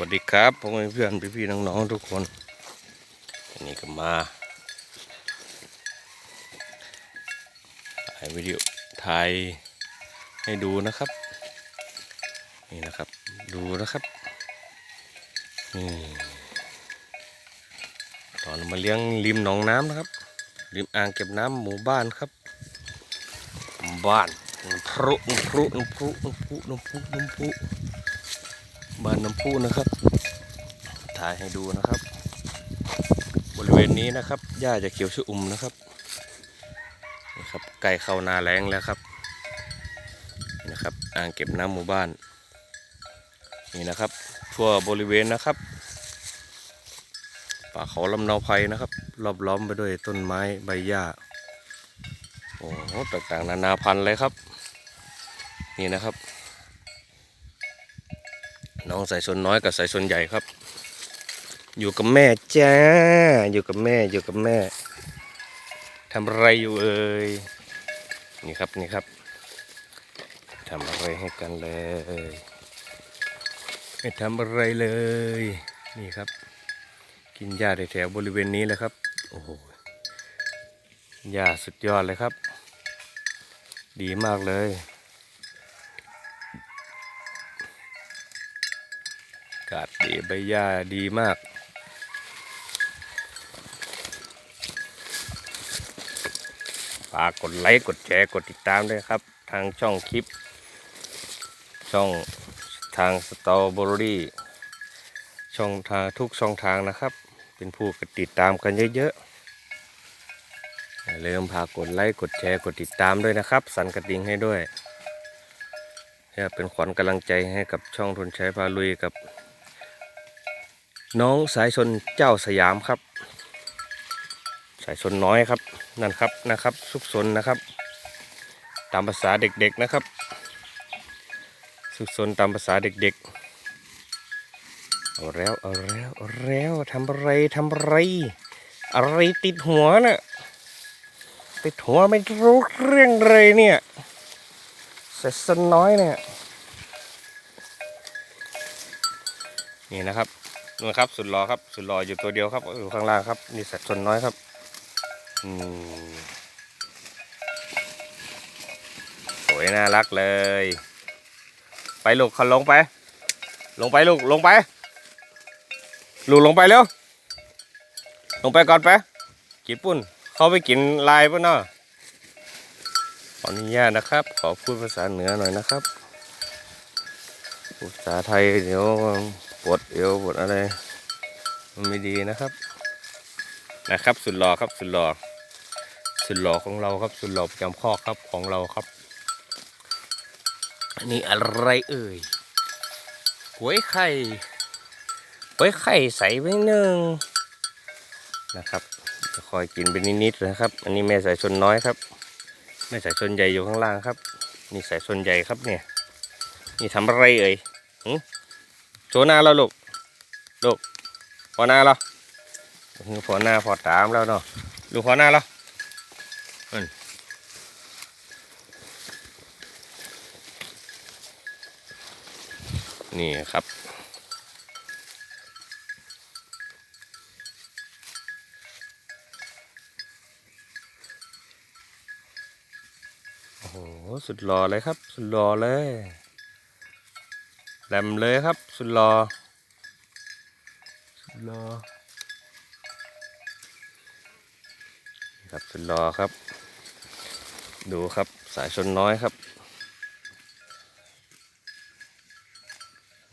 วัสดีครับพ่อแม่เพื่อนพี่พี่ๆน้องๆทุกคนวันนี้ก็มาถ่ายวิดีโอถ่ายให้ดูนะครับ นี่นะครับ ดูนะครับนี่ตอนมาเลี้ยงริมหนองน้ำนะครับ ริมอ่างเก็บน้ำหมู่บ้านครับ บ้านน้ำพุน้ำพุน้ำพุน้ำพุน้ำพุน้ำพุ บ้านน้ำพุนะครับ ถ่ายให้ดูนะครับ บริเวณนี้นะครับหญ้าจะเขียวชอุ่มนะครับนี่ครับไก่เข้านาแรงแล้วครับนี่นะครับอ่างเก็บน้ำหมู่บ้านนี่นะครับ ทั่วบริเวณนะครับป่าเขาลำเนาไพรนะครับ รอบล้อมไปด้วยต้นไม้ใบหญ้าโอ้โหต่างๆนานาพันธุ์เลยครับ นี่นะครับ น้องสายชนน้อยกับสายชนใหญ่ครับ อยู่กับแม่จ้า อยู่กับแม่อยู่กับแม่ทำอะไรอยู่เอ่ยนี่ครับนี่ครับทำอะไรให้กันเลยไม่ทำอะไรเลย นี่ครับ กินหญ้าแถวๆบริเวณนี้แหละครับโอ้โหหญ้าสุดยอดเลยครับ ดีมากเลย อากาศดีใบหญ้าดีมาก ฝากกดไลค์กดแชร์กดติดตามด้วยครับ ทางช่องคลิป ช่องทางสตอเบอรี่ช่องทางทุกช่องทางนะครับ เป็นผู้กดติดตามกันเยอะๆอย่าลืมพากดไลค์กดแชร์กดติดตามด้วยนะครับ สั่นกระดิ่งให้ด้วยเพื่อเป็นขวัญกำลังใจให้กับช่องทุนใช้พาลุยกับ น้องสายชนเจ้าสยามครับ สายชนน้อยครับนั่นครับนะครับซุกซนนะครับ ตามภาษาเด็กๆนะครับซุกซนตามภาษาเด็กๆเอาแล้วเอาแล้วเอาแล้วทำอะไรทำอะไร อะไรติดหัวน่ะติดหัวไม่รู้เรื่องเลยเนี่ยสายชนน้อยเนี่ยนี่นะครับ นู่นครับ สุดรอครับ สุดรออยู่ตัวเดียวครับอยู่ข้างล่างครับนี่สายชนน้อยครับอืมสวยน่ารักเลย ไปลูกเขาลงไป ลงไปลูกลงไป ลูกลงไปเร็วลงไปก่อนไปกินปุ่น เขาไปกินลายปุ่นเนาะขออนุญาตนะครับ ขอพูดภาษาเหนือหน่อยนะครับภาษาไทยเดี๋ยว ปวดเอวปวดอะไรมันไม่ดีนะครับ นะครับสุดหล่อครับสุดหล่อสุดหล่อของเราครับสุดหล่อประจำข้อกครับของเราครับอันนี้อะไรเอ่ยหวยไข่หวยไข่ใส่ไว้หนึ่งนะครับจะคอยกินไปนิดๆนะครับ อันนี้แม่สายชนน้อยครับแม่สายชนใหญ่อยู่ข้างล่างครับ นี่สายชนใหญ่ครับเนี่ยนี่ทำอะไรเอ่ยหึ โชว์หน้าเราลูกลูกพอหน้าเราพอหน้าพอตามแล้วเนาะดูพอหน้าเรานี่ครับโอ้โหสุดหล่อเลยครับ สุดหล่อเลยแหลมเลยครับ สุดหล่อสุดหล่อนี่ครับสุดหล่อครับ ดูครับสายชนน้อยครับ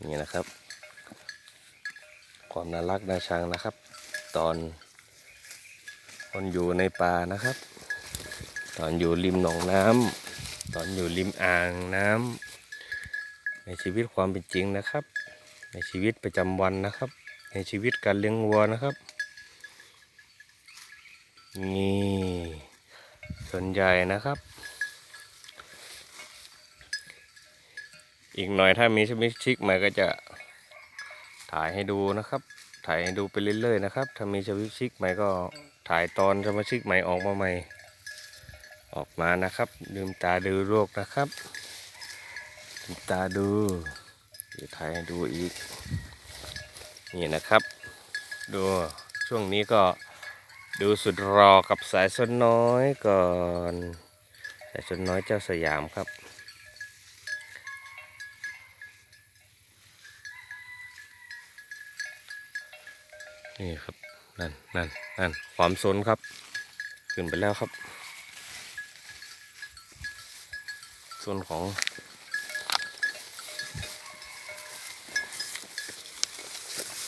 นี่นะครับ ความน่ารักน่าชังนะครับ ตอนคนอยู่ในป่านะครับ ตอนอยู่ริมหนองน้ำตอนอยู่ริมอ่างน้ำในชีวิตความเป็นจริงนะครับ ในชีวิตประจำวันนะครับ ในชีวิตการเลี้ยงวัวนะครับนี่ส่วนใหญ่นะครับ อีกหน่อยถ้ามีสมาชิกใหม่ก็จะถ่ายให้ดูนะครับ ถ่ายให้ดูไปเรื่อยๆนะครับ ถ้ามีสมาชิกใหม่ก็ถ่ายตอนสมาชิกใหม่ออกมาใหม่ ออกมานะครับ ลืมตาดูโรคนะครับลืมตาดู เดี๋ยวถ่ายให้ดูอีก นี่นะครับ ดูช่วงนี้ก็ดูสุดรอกับสายสนน้อยก่อน สายสนน้อยเจ้าสยามครับนี่ครับ นั่นนั่นนั่นความสนครับ ขึ้นไปแล้วครับ ส่วนของ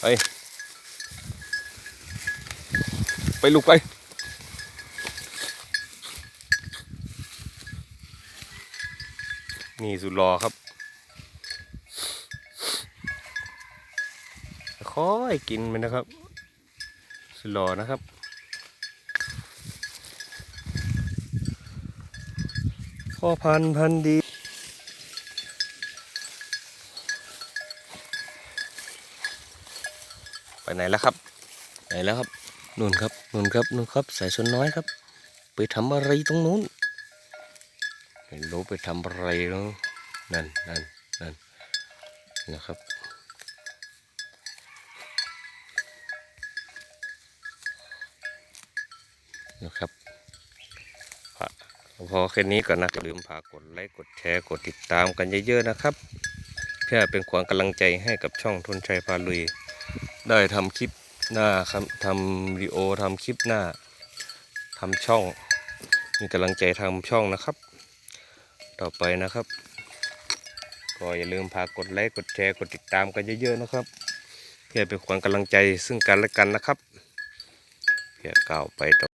ไป ไปลูกไป นี่สุดรอครับ ค่อยกินไปนะครับ สุดรอนะครับพ่อพันพันดี ไปไหนแล้วครับไหนแล้วครับนู่นครับนู่นครับนู่นครับสายชนน้อยครับ ไปทำอะไรตรงนู้นไม่รู้ไปทำอะไรแล้วนั่นนั่นนั่นนะครับนะครับพอแค่นี้ก่อนนะอย่าลืมพากกดไลค์กดแชร์กดติดตามกันเยอะๆนะครับ เพื่อเป็นขวัญกำลังใจให้กับช่องทุนชัยพาลุย ได้ทำคลิปหน้าครับทำวิดีโอทำคลิปหน้าทำช่อง มีกำลังใจทำช่องนะครับ ต่อไปนะครับ ก็อย่าลืมพากดไลค์กดแชร์กดติดตามกันเยอะๆนะครับ เพื่อเป็นขวัญกำลังใจซึ่งกันและกันนะครับ เพื่อก้าวไปต่อ